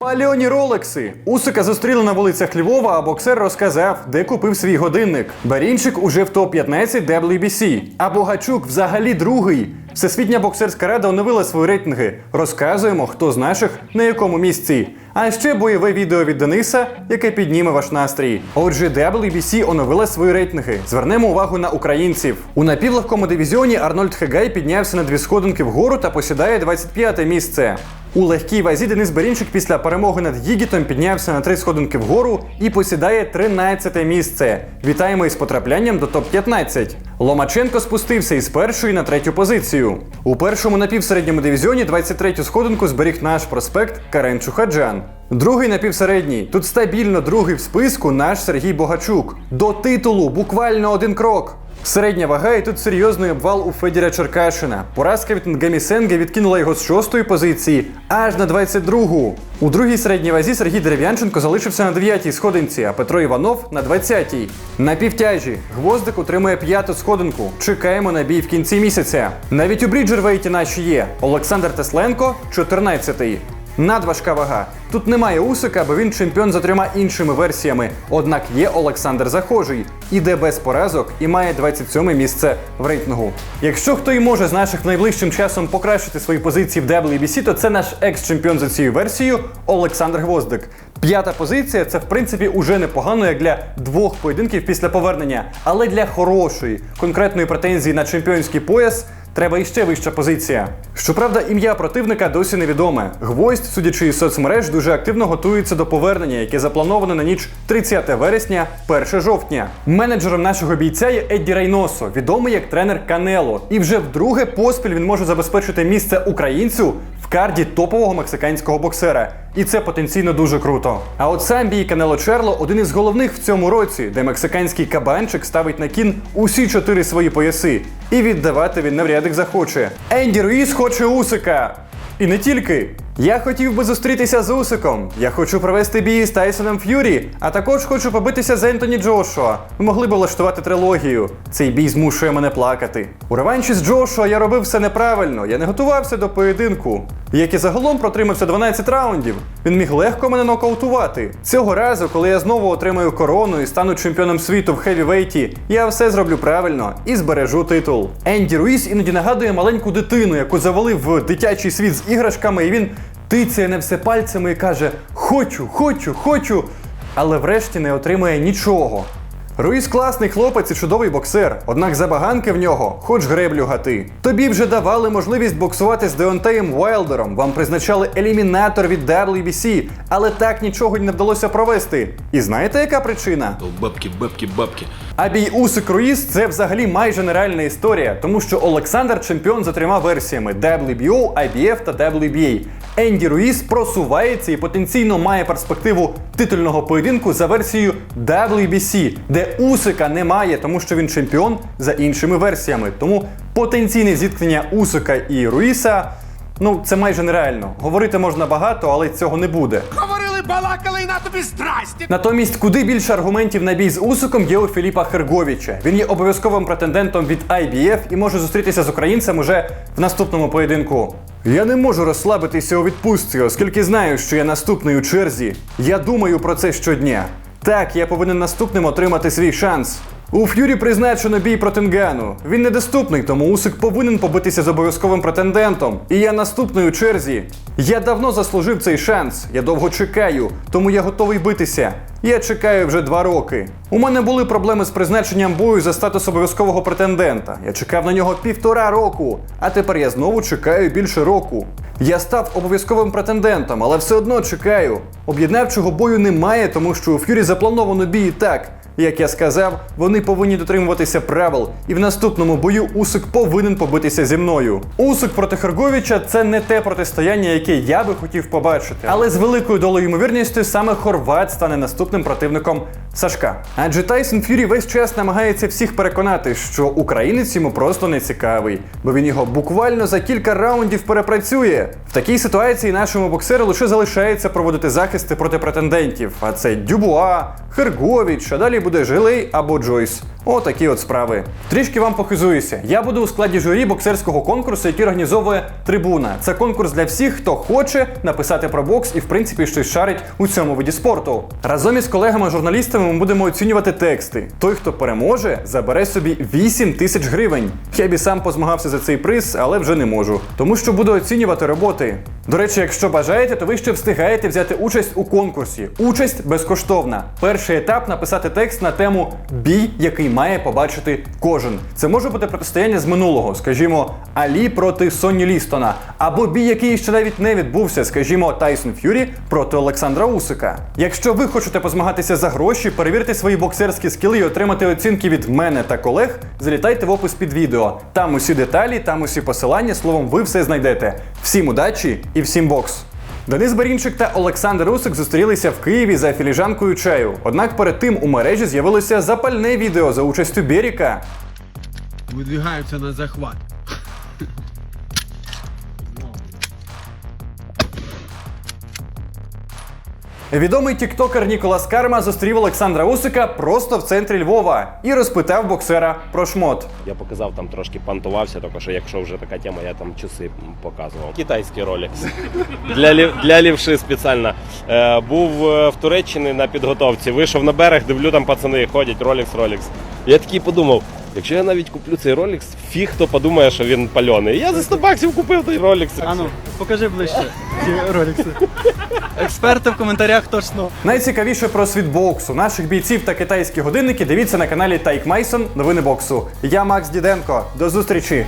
Пальоні ролекси. Усика зустріли на вулицях Львова, а боксер розказав, де купив свій годинник. Барінчик уже в топ-15 WBC, а Богачук взагалі другий. Всесвітня боксерська рада оновила свої рейтинги. Розказуємо, хто з наших на якому місці. А ще бойове відео від Дениса, яке підніме ваш настрій. Отже, WBC оновила свої рейтинги. Звернемо увагу на українців. У напівлегкому дивізіоні Арнольд Хегай піднявся на дві сходинки вгору та посідає 25 місце. У легкій вазі Денис Берінчик після перемоги над Гігітом піднявся на три сходинки вгору і посідає 13 місце. Вітаємо із потраплянням до топ-15. Ломаченко спустився із першої на третю позицію. У першому напівсередньому дивізіоні 23-ю сходинку зберіг наш проспект Карен Чухаджан. Другий напівсередній. Тут стабільно другий в списку наш Сергій Богачук. До титулу буквально один крок. Середня вага і тут серйозний обвал у Федіра Черкашина. Поразка від Нгемісенге відкинула його з шостої позиції аж на 22-гу. У другій середній вазі Сергій Дерев'янченко залишився на 9-й сходинці, а Петро Іванов на 20-й. На півтяжі Гвоздик утримує п'яту сходинку. Чекаємо на бій в кінці місяця. Навіть у Бріджервейті наші є. Олександр Тесленко 14-й. Надважка вага. Тут немає Усика, бо він чемпіон за трьома іншими версіями. Однак є Олександр Захожий, іде без поразок і має 27 місце в рейтингу. Якщо хто і може з наших найближчим часом покращити свої позиції в WBC, то це наш екс-чемпіон за цією версією Олександр Гвоздик. П'ята позиція це в принципі уже непогано як для двох поєдинків після повернення, але для хорошої конкретної претензії на чемпіонський пояс. Треба іще вища позиція. Щоправда, ім'я противника досі невідоме. Гвоздь, судячи із соцмереж, дуже активно готується до повернення, яке заплановане на ніч 30 вересня, 1 жовтня. Менеджером нашого бійця є Едді Рейносо, відомий як тренер Канело. І вже вдруге поспіль він може забезпечити місце українцю карді топового мексиканського боксера. І це потенційно дуже круто. А от сам бій Канело Черло один із головних в цьому році, де мексиканський кабанчик ставить на кін усі чотири свої пояси. І віддавати він навряд як захоче. Енді Руїс хоче Усика. І не тільки. Я хотів би зустрітися з Усиком. Я хочу провести бій з Тайсоном Ф'юрі, а також хочу побитися з Ентоні Джошуа. Ми могли б влаштувати трилогію. Цей бій змушує мене плакати. У реванші з Джошуа я робив все неправильно. Я не готувався до поєдинку. Як і загалом протримався 12 раундів. Він міг легко мене нокаутувати. Цього разу, коли я знову отримаю корону і стану чемпіоном світу в хевівейті, я все зроблю правильно і збережу титул. Енді Руїс іноді нагадує маленьку дитину, яку завели в дитячий світ з іграшками, і він тицяє на все пальцями і каже: Хочу, хочу, хочу, але врешті не отримує нічого. Руїс класний хлопець і чудовий боксер, однак забаганки в нього, хоч греблю гати. Тобі вже давали можливість боксувати з Деонтеєм Уайлдером, вам призначали елімінатор від WBC, але так нічого й не вдалося провести. І знаєте, яка причина? Бабки, бабки, бабки. А бій Усик Руїс це взагалі майже нереальна історія, тому що Олександр чемпіон за трьома версіями: WBO, IBF та WBA. Енді Руїс просувається і потенційно має перспективу титульного поєдинку за версією WBC, де Усика немає, тому що він чемпіон за іншими версіями. Тому потенційне зіткнення Усика і Руїса. Ну, це майже нереально. Говорити можна багато, але цього не буде. Говорили, балакали і на тобі страсті. Натомість, куди більше аргументів на бій з Усиком є у Філіпа Херговіча. Він є обов'язковим претендентом від IBF і може зустрітися з українцем уже в наступному поєдинку. Я не можу розслабитися у відпустці, оскільки знаю, що я наступний у черзі. Я думаю про це щодня. Так, я повинен наступним отримати свій шанс. У Ф'юрі призначено бій проти Нгану. Він недоступний, тому Усик повинен побитися з обов'язковим претендентом. І я наступний у черзі. Я давно заслужив цей шанс. Я довго чекаю, тому я готовий битися. Я чекаю вже два роки. У мене були проблеми з призначенням бою за статус обов'язкового претендента. Я чекав на нього півтора року, а тепер я знову чекаю більше року. Я став обов'язковим претендентом, але все одно чекаю. Об'єднавчого бою немає, тому що у Ф'юрі заплановано бій і так. Як я сказав, вони повинні дотримуватися правил, і в наступному бою Усик повинен побитися зі мною. Усик проти Херговіча це не те протистояння, яке я би хотів побачити. Але з великою долею ймовірністю саме Хорват стане наступним противником Сашка. Адже Тайсон Ф'юрі весь час намагається всіх переконати, що українець йому просто не цікавий, бо він його буквально за кілька раундів перепрацює. В такій ситуації нашому боксеру лише залишається проводити захисти проти претендентів, а це Дюбуа, Херговіч, а далі буде жилий або Джойс. Отакі от справи. Трішки вам похизуюся. Я буду у складі журі боксерського конкурсу, який організовує Трибуна. Це конкурс для всіх, хто хоче написати про бокс і, в принципі, щось шарить у цьому виді спорту. Разом із колегами-журналістами ми будемо оцінювати тексти. Той, хто переможе, забере собі 8 тисяч гривень. Я б сам позмагався за цей приз, але вже не можу. Тому що буду оцінювати роботи. До речі, якщо бажаєте, то ви ще встигаєте взяти участь у конкурсі. Участь безкоштовна. Перший етап написати текст на тему бій, який має побачити кожен. Це може бути протистояння з минулого, скажімо, Алі проти Соні Лістона, або бій, який ще навіть не відбувся, скажімо, Тайсон Ф'юрі проти Олександра Усика. Якщо ви хочете позмагатися за гроші, перевірте свої боксерські скіли і отримати оцінки від мене та колег, залітайте в опис під відео. Там усі деталі, там усі посилання, словом, ви все знайдете. Всім удачі і всім бокс! Денис Барінчик та Олександр Усик зустрілися в Києві за філіжанкою чаю. Однак перед тим у мережі з'явилося запальне відео за участю Беріка. Видвігаються на захват. Відомий тіктокер Ніколас Карма зустрів Олександра Усика просто в центрі Львова і розпитав боксера про шмот. Я показав там трошки пантувався, тільки що якщо вже така тема, я там часи показував. Китайський Rolex. Для, лів, для лівши спеціально. Е, був е, в Туреччині на підготовці, вийшов на берег, дивлю, там пацани ходять, Rolex, Rolex. Я такий подумав, якщо я навіть куплю цей Rolex, фіг хто подумає, що він пальоний. Я за 100 баксів купив той Rolex. Ану, покажи ближче ці ролікси. Експерти в коментарях точно. Найцікавіше про світ боксу, наших бійців та китайські годинники дивіться на каналі Тайк Майсон. Новини боксу. Я Макс Діденко. До зустрічі!